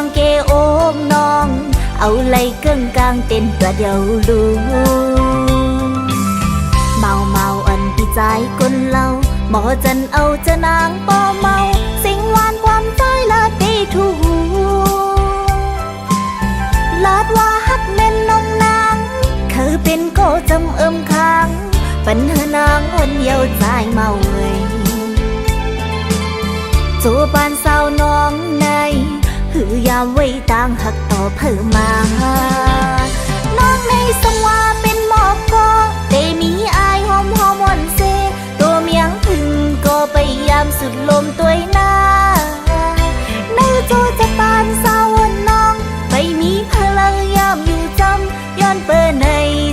างเกโอกน้อง เอาไหลเกิ้งกลางเต้นประเดียวลูเมาเมาอันพี่ใจกนเราหมอจันเอาจะนางปอเมา สิงหวานความใจละตีถูลาดว่าฮักแม่นนองนางคือเป็นโกจำเอิมค้างปัญหานางวันเยาวใจเมาเวยจูบานสาวน้องใน หือยามไว้ต่างหักต่อเพิ่มมาน้องในสงว่าเป็นหมอกก็เตมีอายหอมหอมวันเซ ตัวเมียงพึ่งก็ไปยามสุดลมตัวหน้าในโจจะปานสาวน้อง ไปมีพลังยามอยู่จำย้อนเปิดใน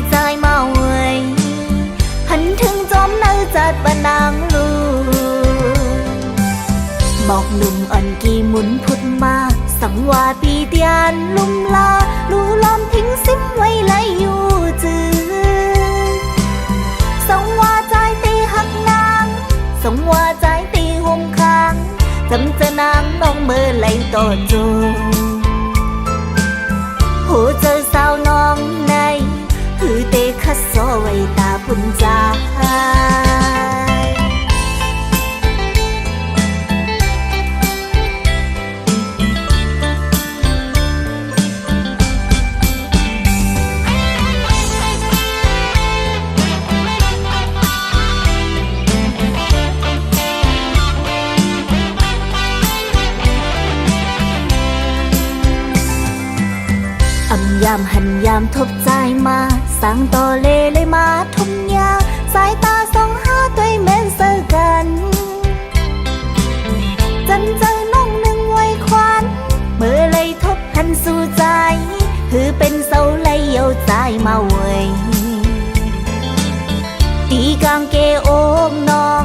ใจมาเวยพันถึงจอมเนื้อจัดปนางลูบอกหนุ่มอ่อนกี่หมุนพุดมา สังวาปีเตียนลุ่มลาลูล้อมทิ้งซิมไว้ไหลอยู่จือสังวาใจตีหักนางสังวาใจตีหมคางจำจะนางน้องเมื่อไหลต่อจูหูเจอสาวน้องในหือเตคัดโซไว้ตาพุ่นจา ทบใจมาสั่งต่อเลเลยมาทุ่งยา สายตาสองหาตัวแม่นเซอกัน จันเจอน้องหนึ่งไว้ควันเมื่อเลยทบทันสู่ใจ คือเป็นเสาไหลเยาใจมาเว้ยตีกางเกโอกน้อง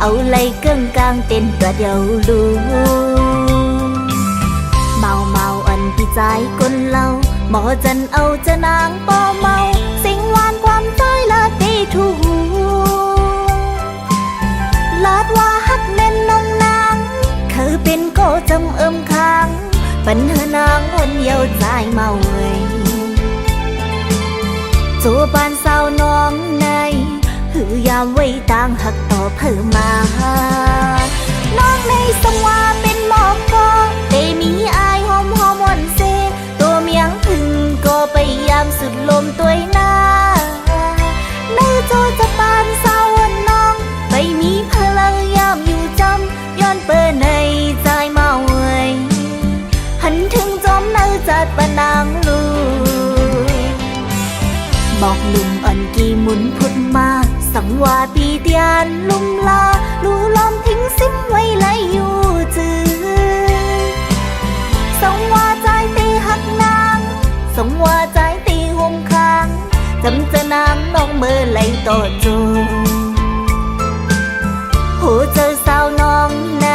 เอาไหลเกิ้งกลางเต้นประเดียวลู ใจกนเราหมอจันเอาจะนางปอเมา สิงหวานความใจละตีถูกลาดว่าฮักแน่นนองนางคือเป็นโกจำเอิมค้างปัญหานางวนเยาว์ใจเมาเว้ยจูบานสาวน้องในหือยามไว้ต่างหักต่อเพิ่มมาน้องในสงว่าเป็นหมอกก็เตมีอายหอมหอมวัน ก็ไปยามสุดลมตัวหน้าในโจจะปานสาวน้องไปมีพลังยามอยู่จำย้อนเปิดในใจมาเวยหันถึงจอมเนื้อจัดปะนางลูบอกหนุ่มอ่อนกี่หมุนพุดมาสังวาปีเตียนลุมลาลูล้อมทิ้งซิมไว้ไหลอยู่จือ งว่าใจตีหุมคางจำจะนางน้องเมื่อไหลต่อจูหูเจอสาวน้องใน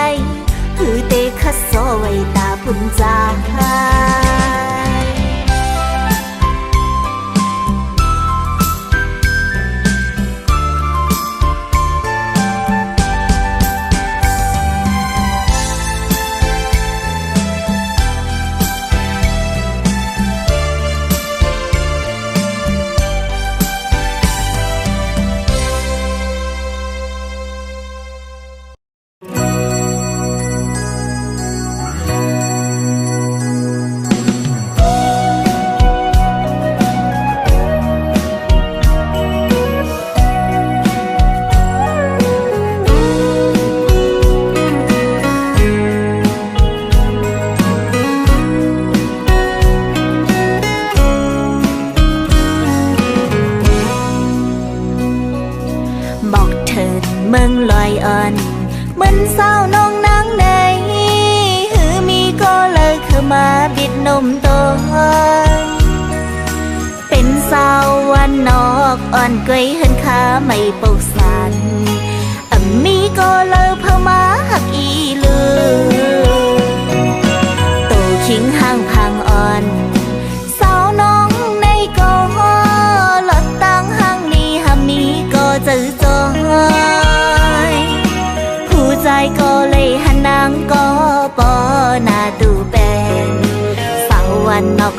หือเตคัสโซไว้ตาพุ่นจาบ นอกอ่อนกลยหันขาไม่ปกสันอัมมีก็เลอพมาหักอีลือโตขิงห่างพังอ่อน สาวน้องในก็หหลอดตั้งห่างนี้หามีก็จะอจอยผู้ใจก็เลยหันนางก็ปอหน้าตูเป็นสาววันนอก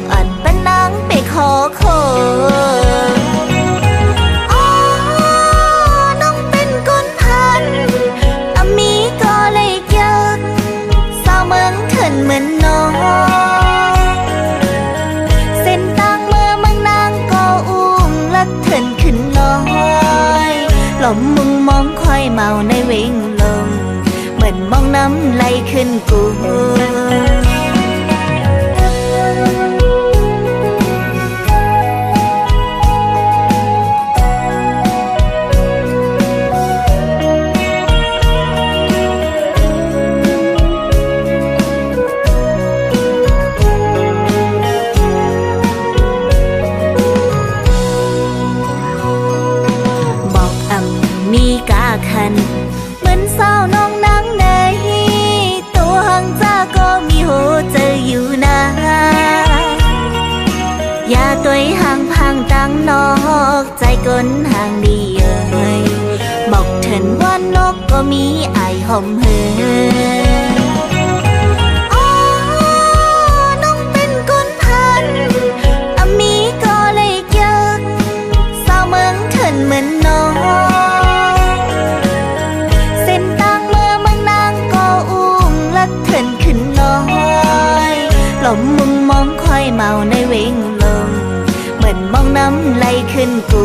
ลมมึงมองคอยเมาในเวงลง เหมือนมองน้ำไหลขึ้นกู อนว่านกก็มีไอหอมเฮยอ๋อน้องเป็นคนพันอมีก็เลยยักสาวเมืองเถินเหมือนน้องเส้นตักเมื่อมางก็อุ้มและเธอนขึ้นลอยหล่อมมุงมองคอยเมาในเวงลงเหมือนมองน้ำไหลขึ้นกู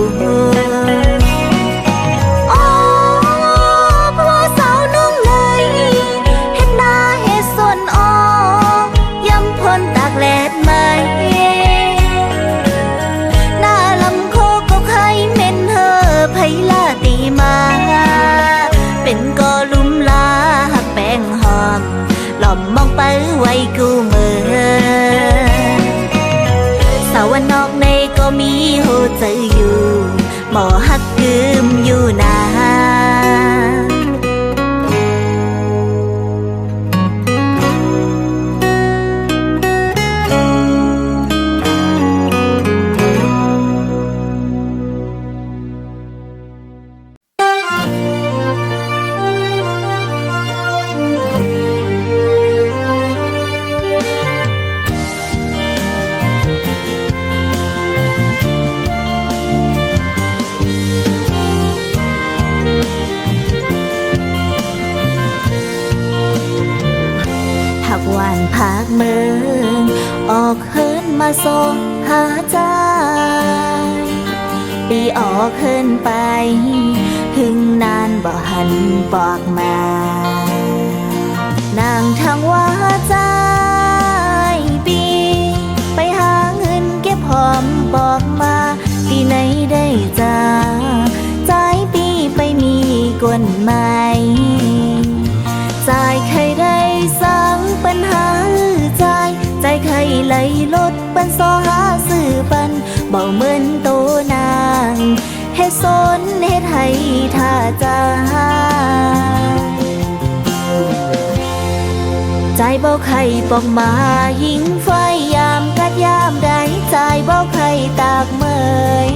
กหวานผักเมืองออกเฮินมาส่งหาใจปีออกเฮินไป ถึงนานบ่หันบอกมา นางทางว่าใจปีไปหาเงินเก็บหอมบอกมาปีไหนได้จ้าใจายปีไปมีกวนไหมจ่ายใครได้สั่ง ปัญหาใจ ใจใครไหลลดปันซอหาสื่อปันเบาเหมือนโตนางเฮ็ดสนเฮ็ดให้ท่าใจาใจเบาไข่ปอกมาหิงไฟยามกัดยามใดใจเบาไข่ตากเมย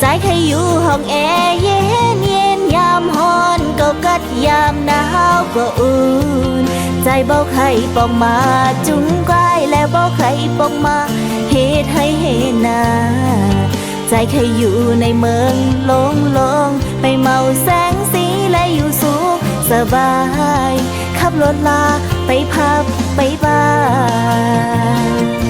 ใจใครอยู่ห้องแอร์เย็นเย็นยามฮอนก็กัด ยามหนาวก็อุ่น ใจเบาไข่ปอกมาจุงใกล้แล้วเบาไข่ปอกมาเหตุให้เห็นนาใจใครอยู่ในเมืองลงลงไปเมาแสงสีและอยู่สุขสบาย ขับรถลาไปพับไปบ้าร์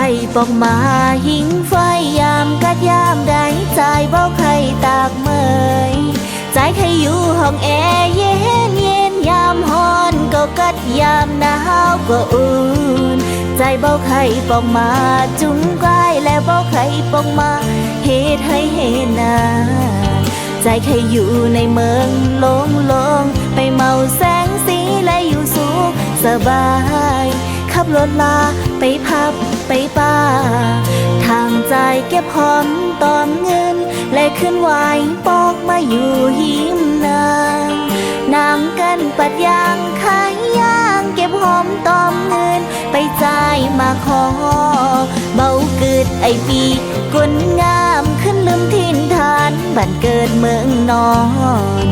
ไข่ปอกมาหิงไฟยามกัดยามใดใจเบาไข่ตากเมยใจใครอยู่ห้องแอร์เย็นเย็นยามฮอนก็กัดยามหนาวก็อุ่นใจเบาไข่ปองมาจุ้มกล้แล้วเบาไข่ปองมาเหตุให้เฮนาใจใครอยู่ในเมืองโลงโลงไปเมาแสงสีและอยู่สุขสบายขับรถลาไปพับ ไปป่าทางใจเก็บหอมตอมเงิน และขึ้นไหวปอกมาอยู่หิมนางนางกันปัดยางขายยางเก็บหอมตอมเงิน ไปจ่ายมาขอ เบาเกิดไอปีกลงามขึ้นลืมทินฐานบ้านเกิดเมืองนอน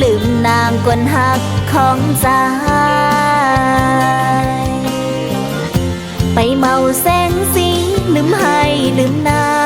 ลืมนางกวนหักของใจ ไปเมาแสงสีลืมให้ลืมนา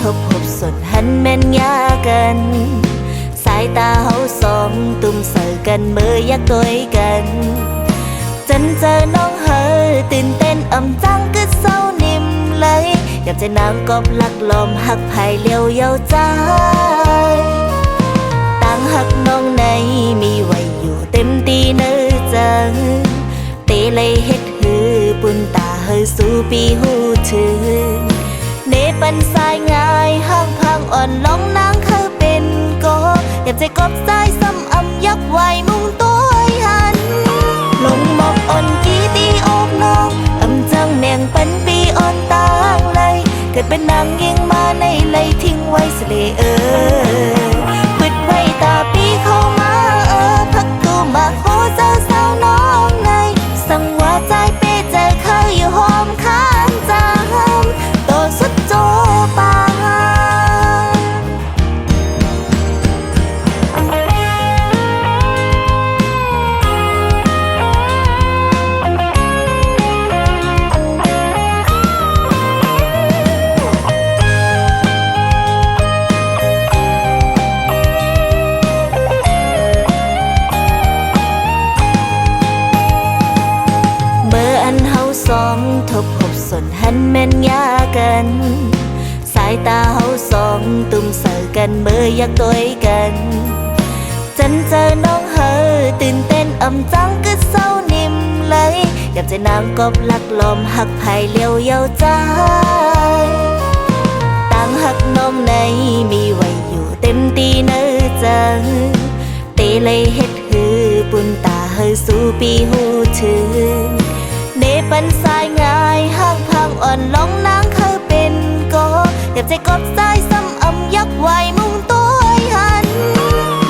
ทบพบสดหันแม่นยากัน สายตาเฮาสองตุ่มใส่กันเมื่อยากตัวกันจนเจอน้องเฮอตื่นเต้นอ่ำจังก็เศร้านิ่มเลยอยากจะนางกอบลักลมหักภายเลี้ยวเยาวใจต่างหักน้องในมีไว้อยู่เต็มตีเนื้อจังเตเลยเฮ็ดหือปุ่นตาเฮอสู่ปีหูถึง ปันสายง่ายห้างพังอ่อนลองนางเคยเป็นก็อยากจะกบสายซ้ำอ่ำยักไว้มุงตัวหัน ลงหมอกอ่อนกีตีอกน้องอ่ำจังแมงปันปีอ่อนตางเลยเกิดเป็นนางยิงมาในเลยทิ้งไว้เสลเออ ม่นยากัน สายตาเฮาสองตุ่มใส่กันเมื่ออยากตัวกัน จันเจอน้องเฮอตื่นเต้นอ่ำจังก็เศร้านิ่มเลยอยากจะนางกอบลักลมหักภายเลี้ยวเยาวใจต่างหักน้องในมีไว้อยู่เต็มตีเนื้อจังเตเลยเฮ็ดหือปุ่นตาเฮอสู่ปีหูถึงเนปันสายง่ายห้างพังอ่อนลองนางเคยเป็นก็อยากใจกอบสายซ้ำอ่ำยักไว้มุงตัวหัน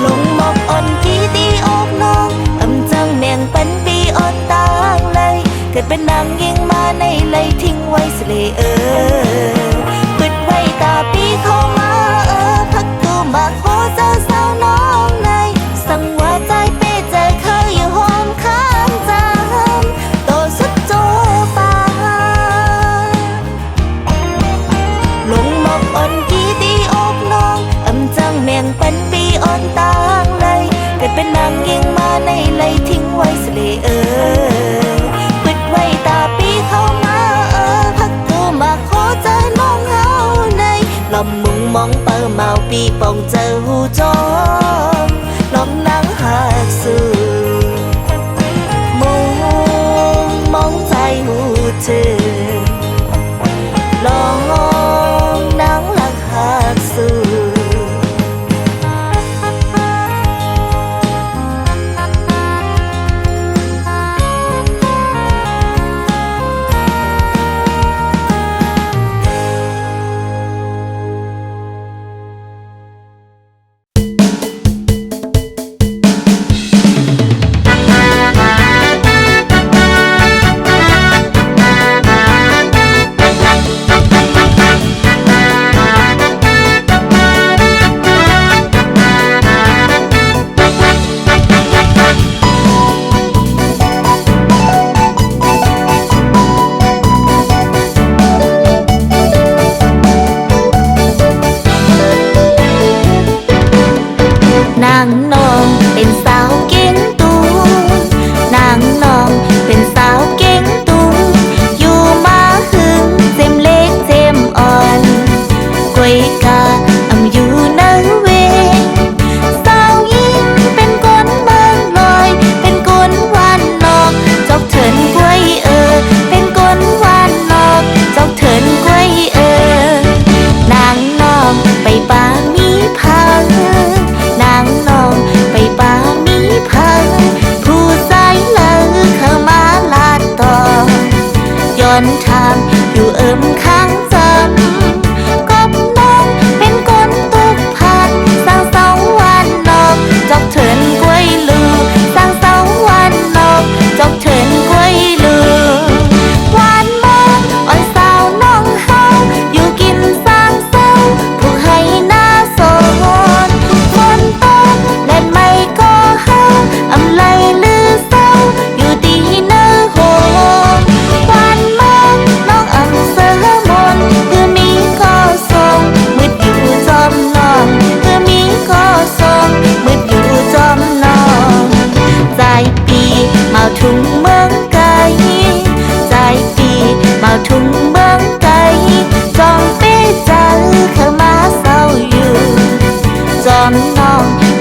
ลงหมอกอ่อนกีตีออกน้องอ่ำจังแมงปันปีอ่อนตางเลย เกิดเป็นนางยิงมาในเลยทิ้งไว้เสลเออ no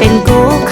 เป็น cô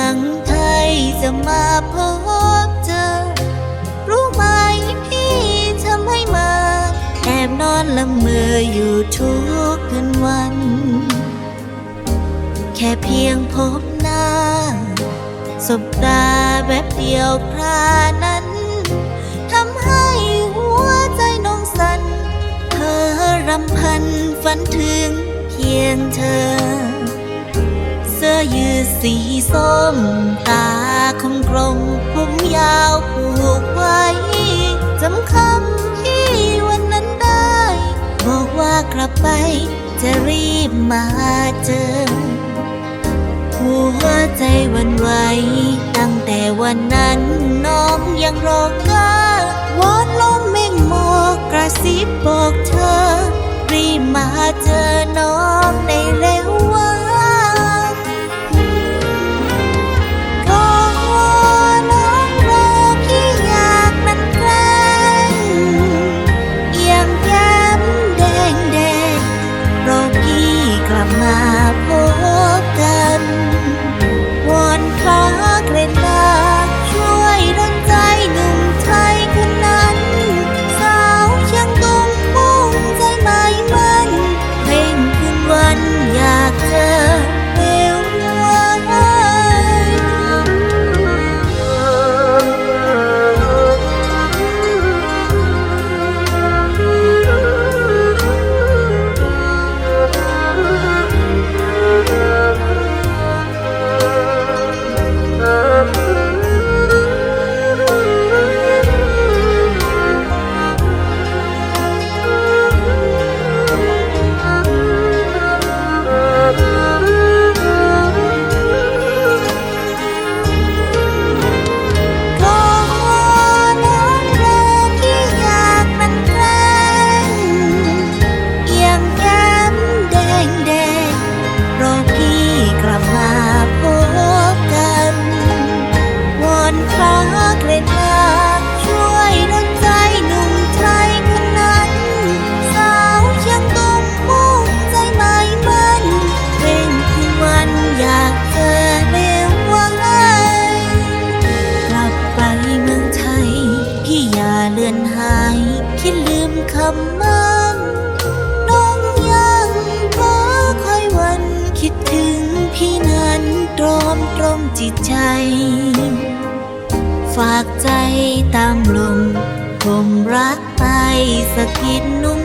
องไทยจะมาพบเจอรู้ไหมพี่ทำให้มา แอบนอนละเมออยู่ทุกคืนวัน แค่เพียงพบหน้า สบตาแบบเดียวครานั้นทำให้หัวใจน้องสัน่นเธอรำพันฝันถึงเพียงเธอ สื้อยืดสีส้ม ตาคมกลมผมยาวผูกไว้จำคำที่วันนั้นได้ บอกว่ากลับไปจะรีบมาเจอ หัวใจวันไหวตั้งแต่วันนั้นน้องยังรอกกอวอนลมเมฆหมอกกระซิบบอกเธอ รีบมาเจอน้องในเล ตามลมผมรักไปสะกิดนุ่